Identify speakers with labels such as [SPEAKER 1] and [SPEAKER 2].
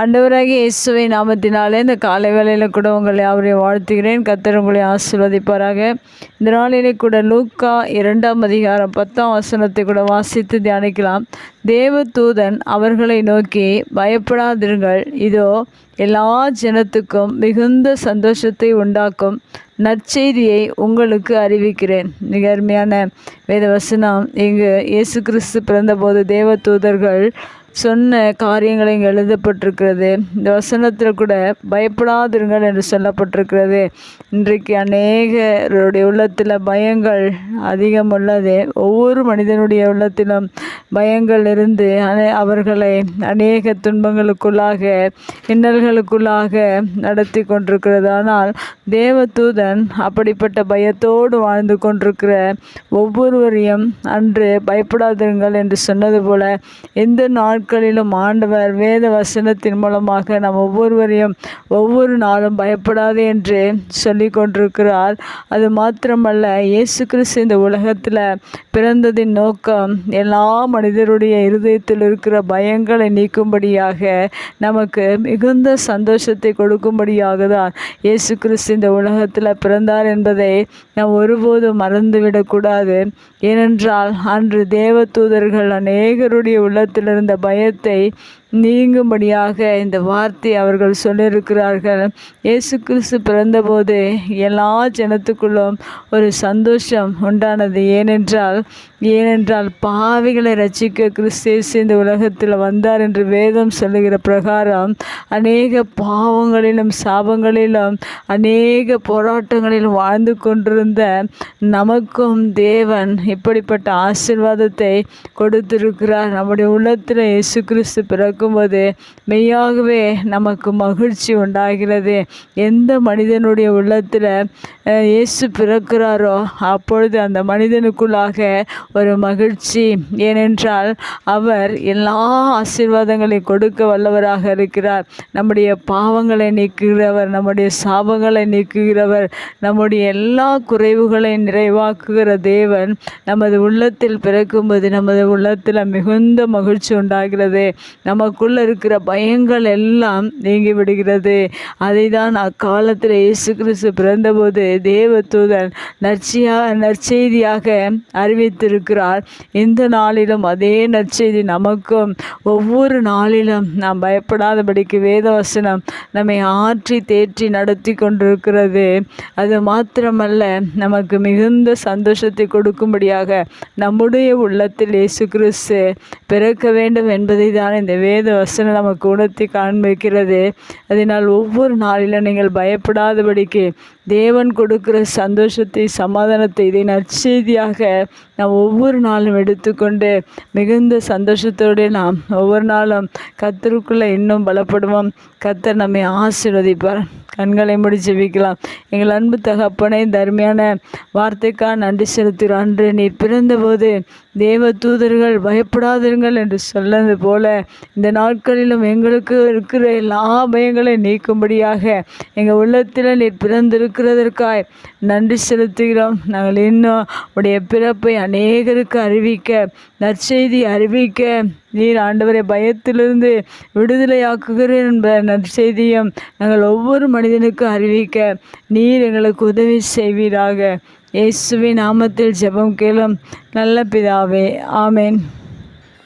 [SPEAKER 1] அண்டவராகி இயேசுவை நாமத்தினாலே இந்த காலை வேலையில் கூட உங்களை அவரை வாழ்த்துகிறேன் கத்தர் உங்களை ஆசிர்வதிப்பாராக இந்த நாளிலே கூட லூக்கா இரண்டாம் அதிகாரம் பத்தாம் வசனத்தை கூட வாசித்து தியானிக்கலாம் தேவ தூதன் அவர்களை நோக்கி பயப்படாதீர்கள் இதோ எல்லா ஜனத்துக்கும் மிகுந்த சந்தோஷத்தை உண்டாக்கும் நற்செய்தியை உங்களுக்கு அறிவிக்கிறேன் மிக அருமையான வேதவசனம் இங்கு இயேசு கிறிஸ்து பிறந்தபோது தேவ தூதர்கள் சொன்ன காரியங்களை இங்கே எழுதப்பட்டிருக்கிறது இந்த வசனத்தில் கூட பயப்படாதிருங்கள் என்று சொல்லப்பட்டிருக்கிறது இன்றைக்கு அநேகருடைய உள்ளத்தில் பயங்கள் அதிகம் உள்ளது ஒவ்வொரு மனிதனுடைய உள்ளத்திலும் பயங்கள் இருந்து அவர்களை அநேக துன்பங்களுக்குள்ளாக இன்னல்களுக்குள்ளாக நடத்தி கொண்டிருக்கிறது ஆனால் தேவதூதன் அப்படிப்பட்ட பயத்தோடு வாழ்ந்து கொண்டிருக்கிற ஒவ்வொருவரையும் அன்று பயப்படாதிருங்கள் என்று சொன்னது போல எந்த நாள் நாட்களிலும் ஆண்டவர் வேத வசனத்தின் மூலமாக நம் ஒவ்வொருவரையும் ஒவ்வொரு நாளும் பயப்படாது என்று சொல்லி கொண்டிருக்கிறார் அது மாத்திரமல்ல இயேசு கிறிஸ்து இந்த உலகத்தில் பிறந்ததின் நோக்கம் எல்லா மனிதருடைய இருதயத்தில் இருக்கிற பயங்களை நீக்கும்படியாக நமக்கு மிகுந்த சந்தோஷத்தை கொடுக்கும்படியாக தான் இயேசு கிறிஸ்து இந்த உலகத்தில் பிறந்தார் என்பதை நாம் ஒருபோதும் மறந்துவிடக்கூடாது ஏனென்றால் அன்று தேவ தூதர்கள் அநேகருடைய உள்ளத்தில் இருந்த பயம் aguentei நீங்கும்படியாக இந்த வார்த்தை அவர்கள் சொல்லியிருக்கிறார்கள் இயேசு கிறிஸ்து பிறந்தபோது எல்லா ஜனத்துக்குள்ளும் ஒரு சந்தோஷம் உண்டானது ஏனென்றால் ஏனென்றால் பாவிகளை ரசிக்க கிறிஸ்தேசு இந்த உலகத்தில் வந்தார் என்று வேதம் சொல்லுகிற பிரகாரம் அநேக பாவங்களிலும் சாபங்களிலும் அநேக போராட்டங்களிலும் வாழ்ந்து கொண்டிருந்த நமக்கும் தேவன் இப்படிப்பட்ட ஆசிர்வாதத்தை கொடுத்திருக்கிறார் நம்முடைய உள்ளத்தில் இயேசு கிறிஸ்து பிறக்கும் பார்க்கும்போது மெய்யாகவே நமக்கு மகிழ்ச்சி உண்டாகிறது எந்த மனிதனுடைய உள்ளத்தில் இயேசு பிறக்கிறாரோ அப்பொழுது அந்த மனிதனுக்குள்ளாக ஒரு மகிழ்ச்சி ஏனென்றால் அவர் எல்லா ஆசீர்வாதங்களையும் கொடுக்க வல்லவராக இருக்கிறார் நம்முடைய பாவங்களை நீக்குகிறவர் நம்முடைய சாபங்களை நீக்குகிறவர் நம்முடைய எல்லா குறைவுகளை நிறைவாக்குகிற தேவன் நமது உள்ளத்தில் பிறக்கும்போது நமது உள்ளத்தில் மிகுந்த மகிழ்ச்சி உண்டாகிறது நமக்கு நமக்குள்ள இருக்கிற பயங்கள் எல்லாம் நீங்கி விடுகிறது அதை தான் அக்காலத்தில் இயேசு கிறிஸ்து பிறந்தபோது தேவ தூதன் நற்சியாக நற்செய்தியாக அறிவித்திருக்கிறார் இந்த நாளிலும் அதே நற்செய்தி நமக்கும் ஒவ்வொரு நாளிலும் நாம் பயப்படாதபடிக்கு வேதவசனம் நம்மை ஆற்றி தேற்றி நடத்தி கொண்டிருக்கிறது அது மாத்திரமல்ல நமக்கு மிகுந்த சந்தோஷத்தை கொடுக்கும்படியாக நம்முடைய உள்ளத்தில் இயேசு கிறிஸ்து பிறக்க வேண்டும் என்பதை தான் இந்த வே வேத வசனம் நமக்கு உணர்த்தி காண்பிக்கிறது அதனால் ஒவ்வொரு நாளிலும் நீங்கள் பயப்படாதபடிக்கு தேவன் கொடுக்கிற சந்தோஷத்தை சமாதானத்தை இதை நற்செய்தியாக நாம் ஒவ்வொரு நாளும் எடுத்துக்கொண்டு மிகுந்த சந்தோஷத்தோடு நாம் ஒவ்வொரு நாளும் கத்தருக்குள்ளே இன்னும் பலப்படுவோம் கத்தர் நம்மை ஆசீர்வதிப்பார் கண்களை முடிச்சு வைக்கலாம் எங்கள் அன்பு தகப்பனை தர்மையான வார்த்தைக்காக நன்றி செலுத்துகிறோம் அன்று நீ பிறந்தபோது தேவ தூதர்கள் பயப்படாதீர்கள் என்று சொன்னது போல இந்த இந்த நாட்களிலும் எங்களுக்கு இருக்கிற எல்லா பயங்களை நீக்கும்படியாக எங்கள் உள்ளத்தில் நீர் பிறந்திருக்கிறதற்காய் நன்றி செலுத்துகிறோம் நாங்கள் இன்னும் உடைய பிறப்பை அநேகருக்கு அறிவிக்க நற்செய்தி அறிவிக்க நீர் ஆண்டவரை பயத்திலிருந்து விடுதலையாக்குகிறேன் என்ப நற்செய்தியும் நாங்கள் ஒவ்வொரு மனிதனுக்கும் அறிவிக்க நீர் எங்களுக்கு உதவி செய்வீராக இயேசுவின் நாமத்தில் ஜெபம் கேளும் நல்ல பிதாவே ஆமேன்